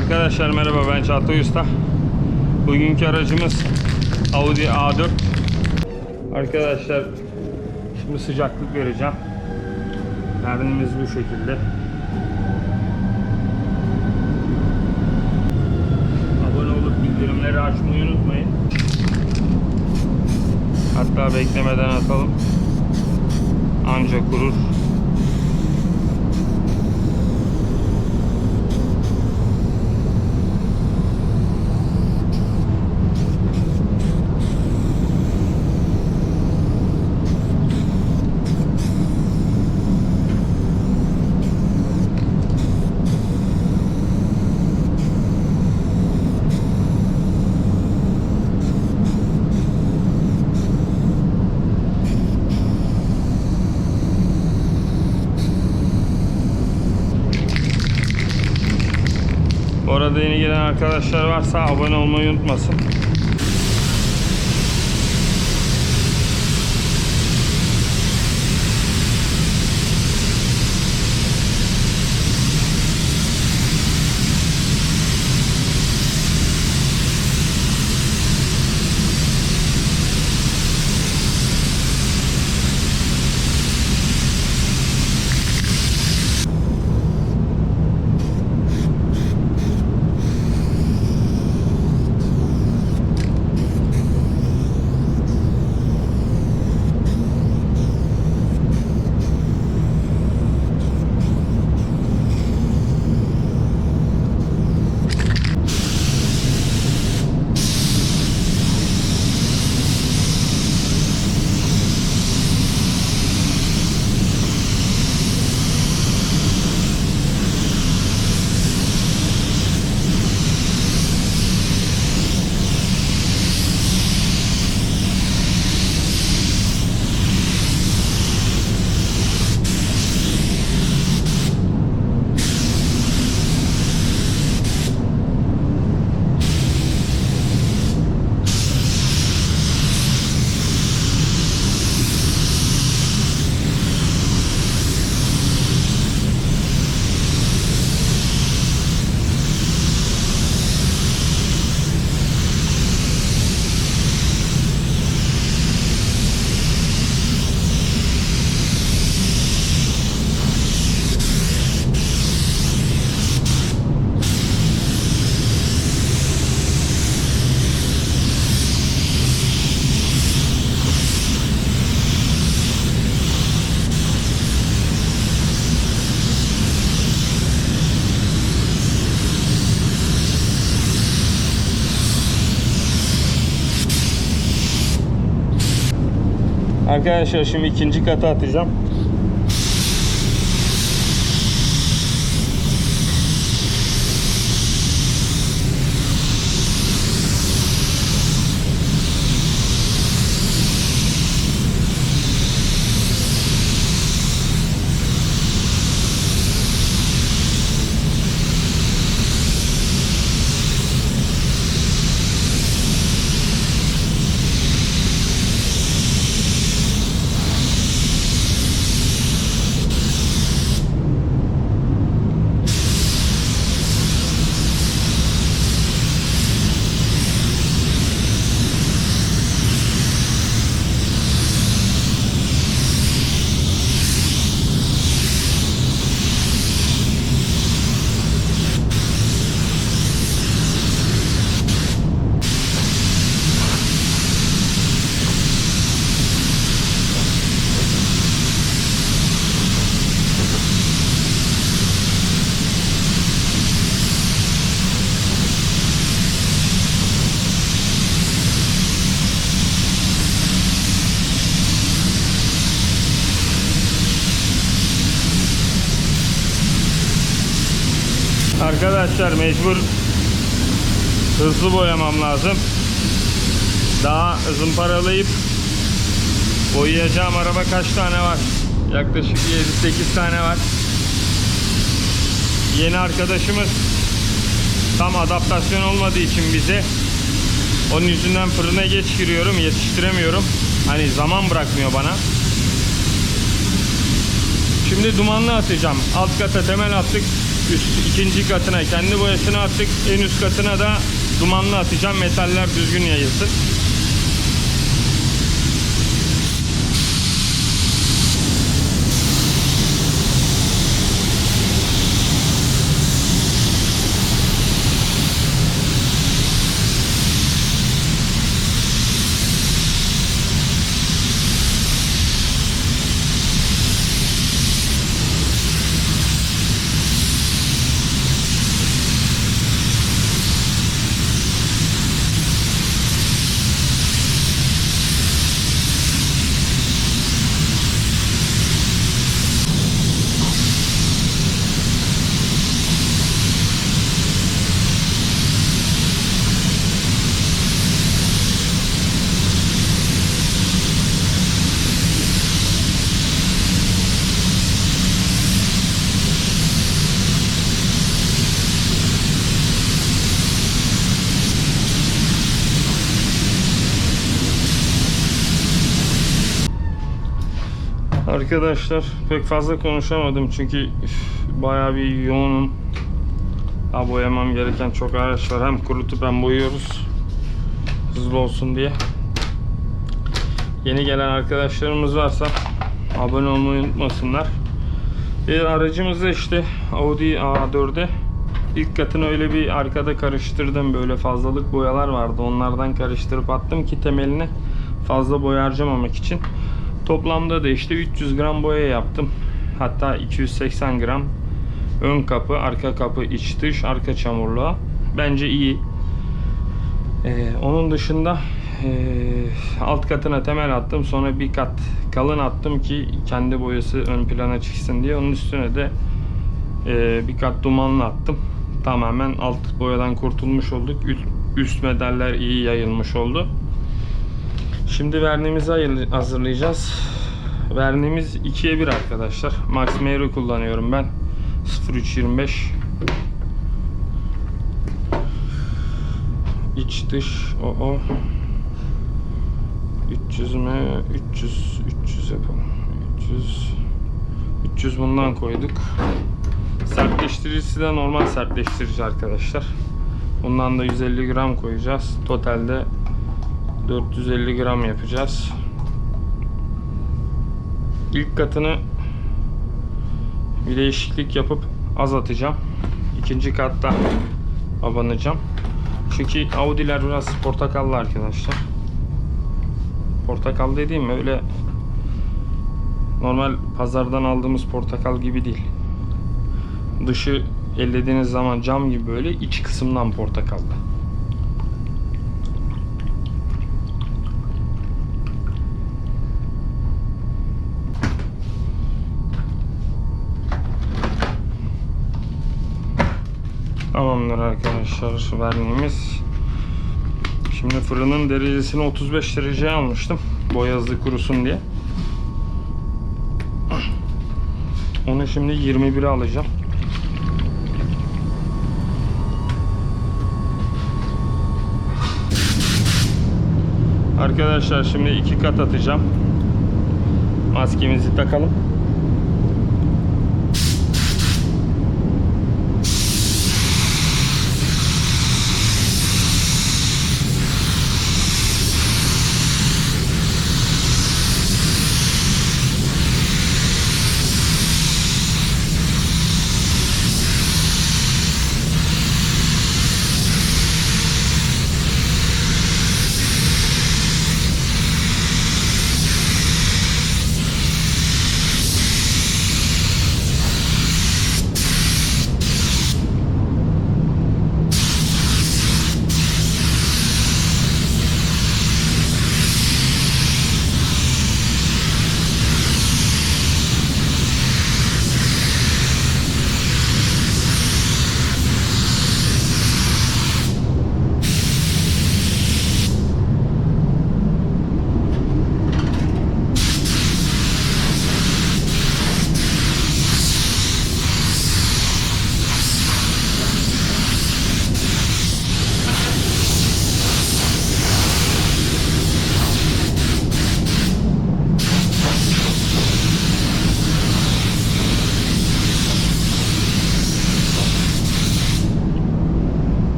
Arkadaşlar merhaba ben Çağatay Usta. Bugünkü aracımız Audi A4. Arkadaşlar şimdi sıcaklık vereceğim. Mermimiz bu şekilde. Abone olup bildirimleri açmayı unutmayın. Hatta beklemeden atalım. Anca kurur. Arada yeni gelen arkadaşlar varsa abone olmayı unutmasın. Arkadaşlar şimdi ikinci kata atacağım. Arkadaşlar mecbur hızlı boyamam lazım. Daha zımparalayıp boyayacağım araba kaç tane var? Yaklaşık 7-8 tane var. Yeni arkadaşımız tam adaptasyon olmadığı için bize onun yüzünden fırına geç giriyorum, yetiştiremiyorum. Hani zaman bırakmıyor bana. Şimdi dumanlı atacağım. Alt kata temel attık. Üst, ikinci katına kendi boyasını attık. En üst katına da dumanlı atacağım. Metaller düzgün yayılsın. Arkadaşlar pek fazla konuşamadım çünkü üf, bayağı bir yoğunum. Daha boyamam gereken çok araç var. Hem kurutup hem boyuyoruz. Hızlı olsun diye. Yeni gelen arkadaşlarımız varsa abone olmayı unutmasınlar. Bir aracımız da işte Audi A4'e ilk katını öyle bir arkada karıştırdım. Böyle fazlalık boyalar vardı. Onlardan karıştırıp attım ki temeline fazla boya harcamamak için. Toplamda da işte 300 gram boya yaptım. Hatta 280 gram ön kapı, arka kapı, iç dış, arka çamurluğa. Bence iyi. Ee, onun dışında ee, alt katına temel attım. Sonra bir kat kalın attım ki kendi boyası ön plana çıksın diye. Onun üstüne de ee, bir kat dumanlı attım. Tamamen alt boyadan kurtulmuş olduk. Üst, üst medaller iyi yayılmış oldu. Şimdi verniğimizi hazırlayacağız. Verniğimiz 2'ye 1 arkadaşlar. Max Mero kullanıyorum ben. 0325 İç dış o o. 300 mü 300 300 yapalım. 300 300 bundan koyduk. Sertleştiricisi de normal sertleştirici arkadaşlar. Bundan da 150 gram koyacağız. Totalde 450 gram yapacağız. İlk katını bir değişiklik yapıp az atacağım. İkinci katta abanacağım. Çünkü Audi'ler biraz portakallı arkadaşlar. Portakal dediğim öyle normal pazardan aldığımız portakal gibi değil. Dışı ellediğiniz zaman cam gibi böyle iç kısımdan portakallı. Tamamdır arkadaşlar verniğimiz. Şimdi fırının derecesini 35 dereceye almıştım. Boya hızlı kurusun diye. Onu şimdi 21'e alacağım. Arkadaşlar şimdi iki kat atacağım. Maskemizi takalım.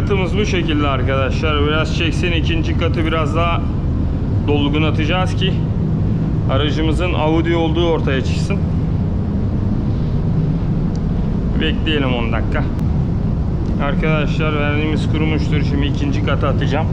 Katımız bu şekilde arkadaşlar. Biraz çeksin ikinci katı biraz daha dolgun atacağız ki aracımızın Audi olduğu ortaya çıksın. Bekleyelim 10 dakika. Arkadaşlar verdiğimiz kurumuştur. Şimdi ikinci kata atacağım.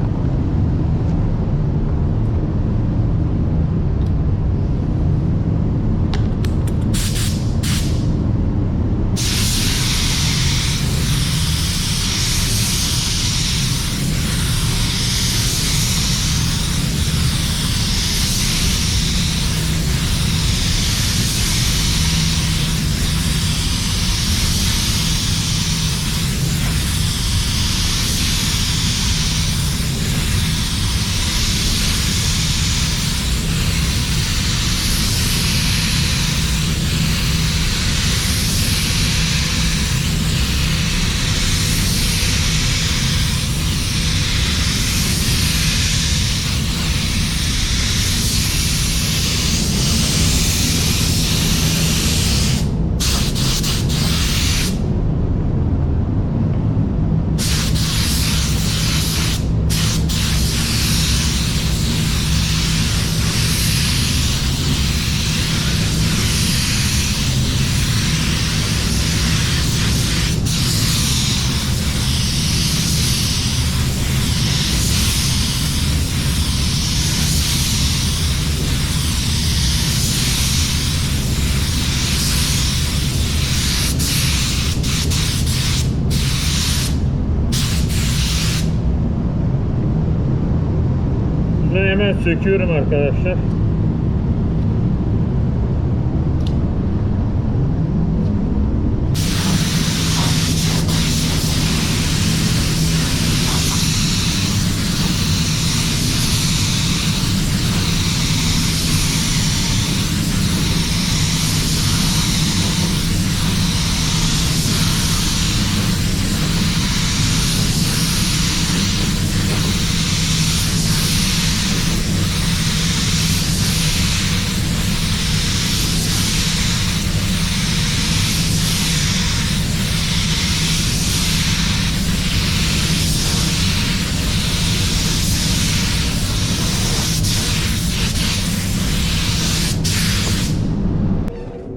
Hemen söküyorum arkadaşlar.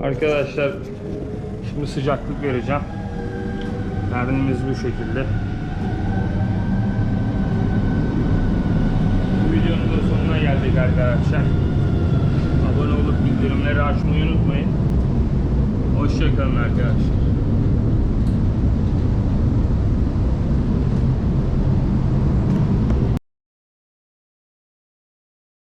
Arkadaşlar şimdi sıcaklık vereceğim. Verdiğimiz bu şekilde. Bu videonun da sonuna geldik arkadaşlar. Abone olup bildirimleri açmayı unutmayın. Hoşçakalın arkadaşlar.